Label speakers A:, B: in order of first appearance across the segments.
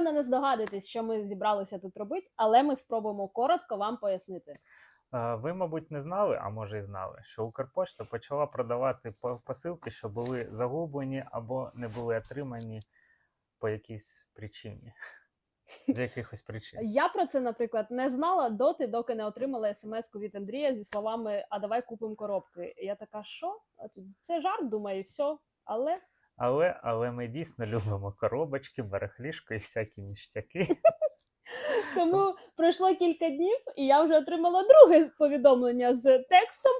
A: напевно не здогадуєтесь, що ми зібралися тут робити, але ми спробуємо коротко вам пояснити.
B: Е, Ви, мабуть, не знали, а може і знали, що Укрпошта почала продавати по- посилки, що були загублені або не були отримані по якійсь причині. З якихось причин.
A: Я про це, наприклад, не знала доти, доки не отримала смс-ку від Андрія зі словами А давай купимо коробки. Я така, що? Це- Це жарт, думаю, і все. Але
B: Але, але ми дійсно любимо коробочки, барахлішко і всякі ніштяки.
A: тому пройшло кілька днів, і я вже отримала друге повідомлення з текстом.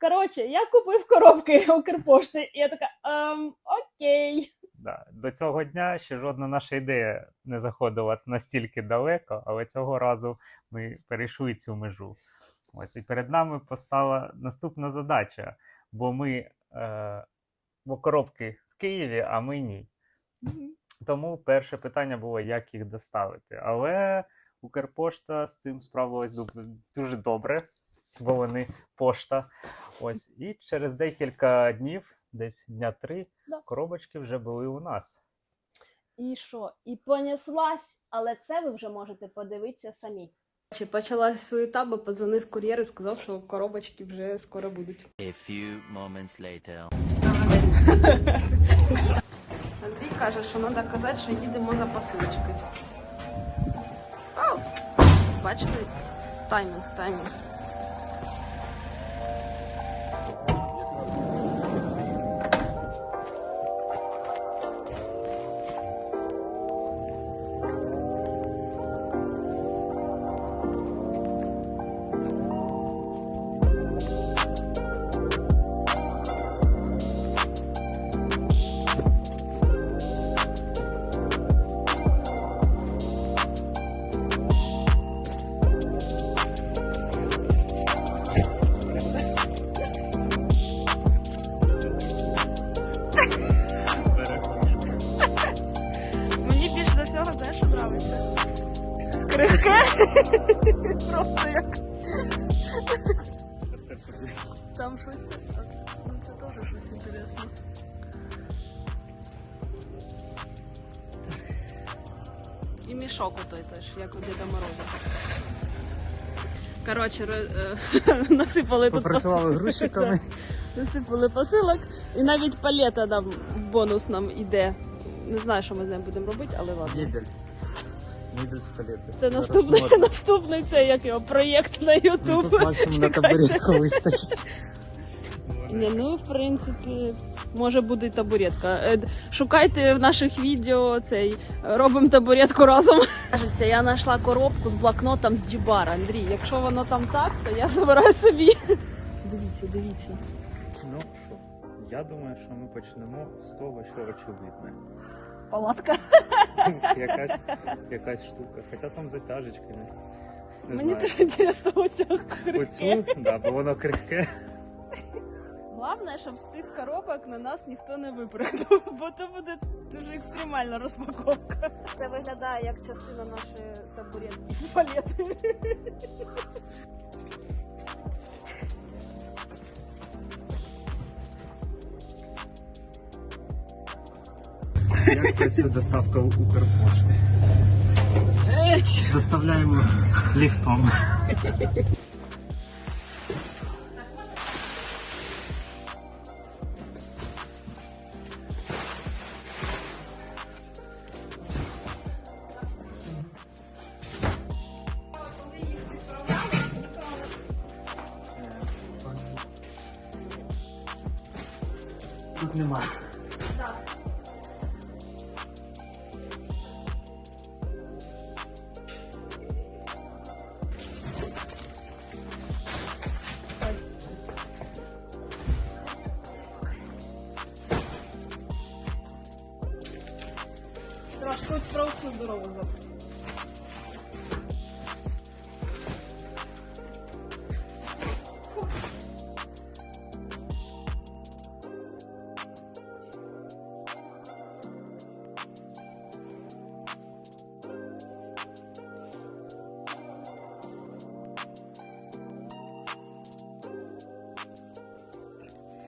A: Коротше, я купив коробки Укрпошти. І я така, ем, окей.
B: Да. До цього дня ще жодна наша ідея не заходила настільки далеко, але цього разу ми перейшли цю межу. От, і перед нами постала наступна задача, бо ми е, бо коробки Києві, а ми ні. Тому перше питання було, як їх доставити. Але Укрпошта з цим справилась дуже добре, бо вони пошта. Ось. І через декілька днів, десь дня три,
A: Да.
B: коробочки вже були у нас.
A: І що? І понеслась, але це ви вже можете подивитися самі. Чи почалась суєта, бо подзвонив кур'єр і сказав, що коробочки вже скоро будуть.
C: A few moments later.
A: Андрій каже, що треба казати, що їдемо за посилочкою. Бачили? Таймінг, таймінг. Подобається? Крихке. Просто як там щось. Ну це теж щось інтересне. І мішок отой теж, як у Діда Мороза. Коротше, ро- е, насипали тут
B: Попрацювали грузчиками.
A: Насипали посилок, і навіть палета нам в бонус нам іде. Не знаю, що ми з ним будемо робити, але ладно.
B: Нібель. З.
A: Це наступний, наступний це як його проєкт на
B: максимум на
A: Чекайте.
B: табуретку вистачить.
A: Ні, ну в принципі, може буде і табуретка. Е, Шукайте в наших відео цей робимо табуретку разом. Кажеться, я знайшла коробку з блокнотом з Дібара. Андрій, якщо воно там так, то я забираю собі. Дивіться, дивіться.
B: Ну що, я думаю, що ми почнемо з того, що очевидне.
A: Палатка.
B: якась, якась штука. Хоча там затяжечки. Не, не
A: Мені теж інтересно оцю
B: Оцю, да, бо воно крихке.
A: Головне, щоб з тих коробок на нас ніхто не випрыгнув, бо то буде дуже екстремальна розпаковка. Це виглядає як частина нашої табуретки з палети.
B: Як працює доставка Укрпошти? Доставляємо ліфтом. Тут немає.
A: Трошки про цю дорогу забув.